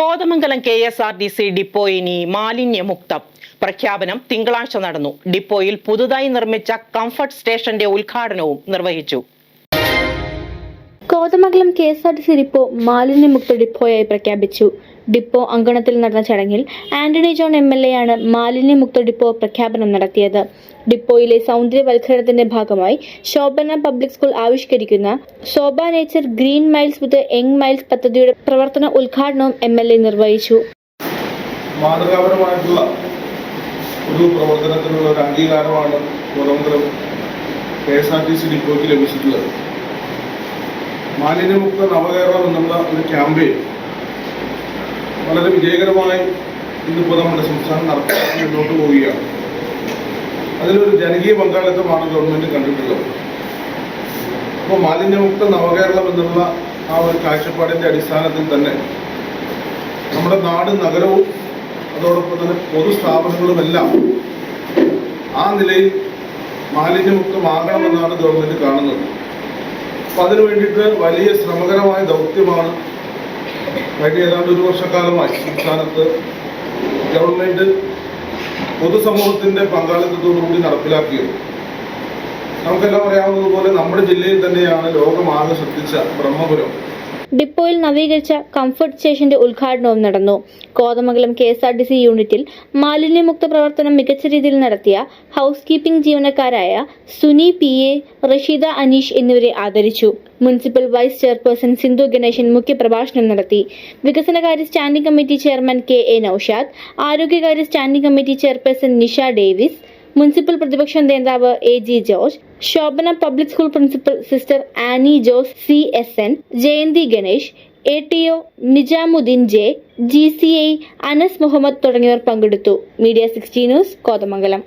Kothamangalam K S R T C depot ഇനി മാലിന്യമുക്തം. പ്രഖ്യാപനം തിങ്കളാഴ്ച നടന്നു. ഡിപ്പോയിൽ പുതുതായി നിർമ്മിച്ച കംഫർട്ട് സ്റ്റേഷന്റെ ഉദ്ഘാടനവും നിർവഹിച്ചു. Kothamangalam K S R T C depot മാലിന്യമുക്ത ഡിപ്പോയായി പ്രഖ്യാപിച്ചു. ഡിപ്പോ അങ്കണത്തിൽ നടന്ന ചടങ്ങിൽ Antony John M L A ആണ് മാലിന്യമുക്ത ഡിപ്പോ പ്രഖ്യാപനം നടത്തിയത്. ഡിപ്പോയിലെ സൗന്ദര്യവൽക്കരണത്തിന്റെ ഭാഗമായി Shobhana public school ആവിഷ്കരിക്കുന്ന Shobha nature green miles with young miles പദ്ധതിയുടെ പ്രവർത്തന ഉദ്ഘാടനവും എം എൽ എ നിർവഹിച്ചു. മാതൃകാപരമായിട്ടുള്ള ഒരു അംഗീകാരമാണ് സി ലഭിച്ചിട്ടുള്ളത്. മാലിന്യമുക്ത നവകേരളം എന്നുള്ള ഒരു ക്യാമ്പയിൻ വളരെ വിജയകരമായി ഇന്നിപ്പോൾ നമ്മുടെ സംസ്ഥാനം നടത്തി മുന്നോട്ട് പോവുകയാണ്. അതിലൊരു ജനകീയ പങ്കാളിത്തമാണ് ഗവൺമെന്റ് കണ്ടിട്ടുള്ളത്. അപ്പോൾ മാലിന്യമുക്ത നവകേരളം എന്നുള്ള ആ ഒരു കാഴ്ചപ്പാടിന്റെ അടിസ്ഥാനത്തിൽ തന്നെ നമ്മുടെ നാട് നഗരവും അതോടൊപ്പം തന്നെ പൊതുസ്ഥാപനങ്ങളുമെല്ലാം ആ നിലയിൽ മാലിന്യമുക്തമാകണമെന്നാണ് ഗവൺമെന്റ് കാണുന്നത്. അപ്പം അതിനു വേണ്ടിയിട്ട് വലിയ ശ്രമകരമായ ദൗത്യമാണ് കഴിഞ്ഞ ഏതാണ്ട് ഒരു വർഷക്കാലമായി സംസ്ഥാനത്ത് ഗവൺമെന്റ് പൊതുസമൂഹത്തിന്റെ പങ്കാളിത്തത്തോടുകൂടി നടപ്പിലാക്കിയത്. നമുക്കെല്ലാം അറിയാവുന്നതുപോലെ നമ്മുടെ ജില്ലയിൽ തന്നെയാണ് ലോകമാകെ ശ്രദ്ധിച്ച ബ്രഹ്മപുരം. ഡിപ്പോയിൽ നവീകരിച്ച കംഫർട്ട് സ്റ്റേഷന്റെ ഉദ്ഘാടനവും നടന്നു. Kothamangalam K S R C യൂണിറ്റിൽ മാലിന്യമുക്ത പ്രവർത്തനം മികച്ച രീതിയിൽ നടത്തിയ ഹൗസ് കീപ്പിംഗ് ജീവനക്കാരായ സുനി പി. എ. റഷീദ അനീഷ് എന്നിവരെ ആദരിച്ചു. Municipal vice chairperson Sindhu Ganesan മുഖ്യപ്രഭാഷണം നടത്തി. വികസനകാര്യ standing committee chairman K A Noushad ആരോഗ്യകാര്യ standing committee chairperson Nisha Davis municipal പ്രതിപക്ഷ നേതാവ് A G George Shobhana public school principal sister Annie Jose C S N Jayanthi Ganesh A T O Nizamuddin J G C I Anas Muhammad തുടങ്ങിയവർ പങ്കെടുത്തു. Media sixty news Kothamangalam.